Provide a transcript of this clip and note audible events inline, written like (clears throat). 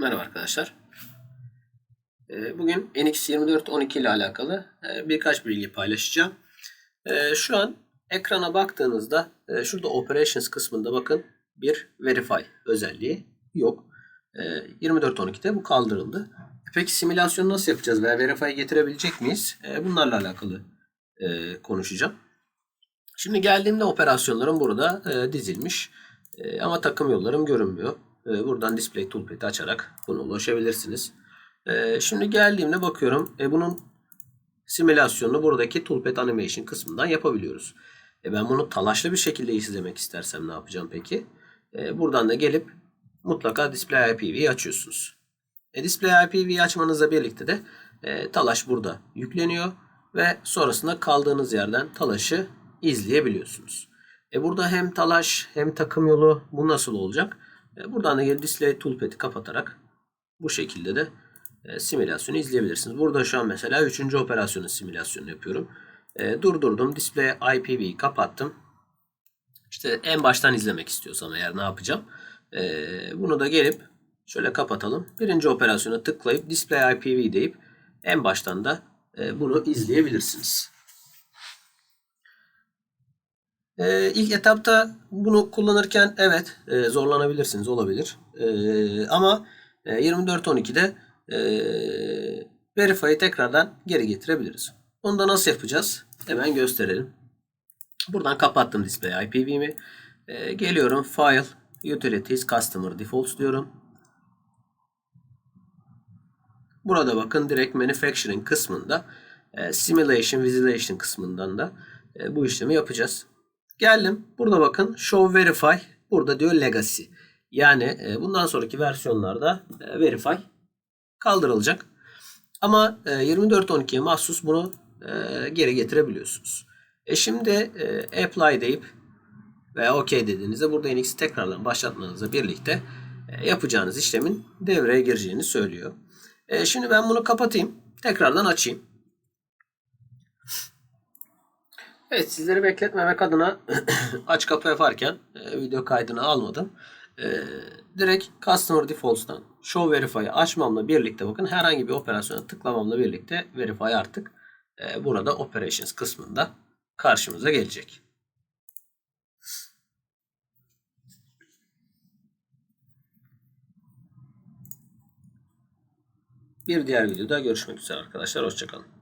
Merhaba arkadaşlar. Ee, Bugün NX2412 ile alakalı e, birkaç bilgi paylaşacağım. Ee, Şu an ekrana baktığınızda e, şurada Operations kısmında bakın bir Verify özelliği yok. 2412'de bu kaldırıldı. Peki simülasyonu nasıl yapacağız veya Verify'ı getirebilecek miyiz? Bunlarla alakalı e, konuşacağım. Şimdi geldiğimde operasyonlarım burada dizilmiş. Ama takım yollarım görünmüyor. E, buradan Display Toolpad'i açarak buna ulaşabilirsiniz. E, şimdi geldiğimde bakıyorum. E, bunun simülasyonunu buradaki Toolpad Animation kısmından yapabiliyoruz. E, ben bunu talaşlı bir şekilde izlemek istersem ne yapacağım peki? E, buradan da gelip mutlaka Display IPV'yi açıyorsunuz. Display IPV'yi açmanızla birlikte de e, talaş burada yükleniyor ve sonrasında kaldığınız yerden talaşı izleyebiliyorsunuz. E burada hem talaş hem takım yolu bu nasıl olacak? E buradan da gelip Display Toolpad'i kapatarak bu şekilde de e, simülasyonu izleyebilirsiniz. Burada şu an mesela 3. operasyonun simülasyonunu yapıyorum. E, durdurdum. Display IPV'yi kapattım. İşte en baştan izlemek istiyorsam eğer ne yapacağım? Bunu da gelip şöyle kapatalım. Birinci operasyona tıklayıp Display IPV deyip en baştan da bunu izleyebilirsiniz. Ee, ilk etapta bunu kullanırken evet e, zorlanabilirsiniz olabilir. E, ama e, 24.12'de e, Verify'ı tekrardan geri getirebiliriz. Onu da nasıl yapacağız? Hemen gösterelim. Buradan kapattım Display IPV'mi. E, geliyorum File, Utilities, Customer Defaults diyorum. Burada bakın direkt Manufacturing kısmında e, Simulation, Visualization kısmından da e, bu işlemi yapacağız. Geldim. Burada bakın Show Verify. Burada diyor Legacy. Yani e, bundan sonraki versiyonlarda e, Verify kaldırılacak. Ama e, 24.12'ye mahsus bunu e, geri getirebiliyorsunuz. E şimdi e, Apply deyip veya OK dediğinizde burada NX'i tekrardan başlatmanızla birlikte e, yapacağınız işlemin devreye gireceğini söylüyor. E, şimdi ben bunu kapatayım. Tekrardan açayım. Evet sizleri bekletmemek adına (clears throat) aç kapı yaparken e, video kaydını almadım. E, direkt Customer Defaults'tan Show Verify'ı açmamla birlikte bakın herhangi bir operasyona tıklamamla birlikte Verify artık e, burada Operations kısmında karşımıza gelecek. Bir diğer videoda görüşmek üzere arkadaşlar. Hoşçakalın.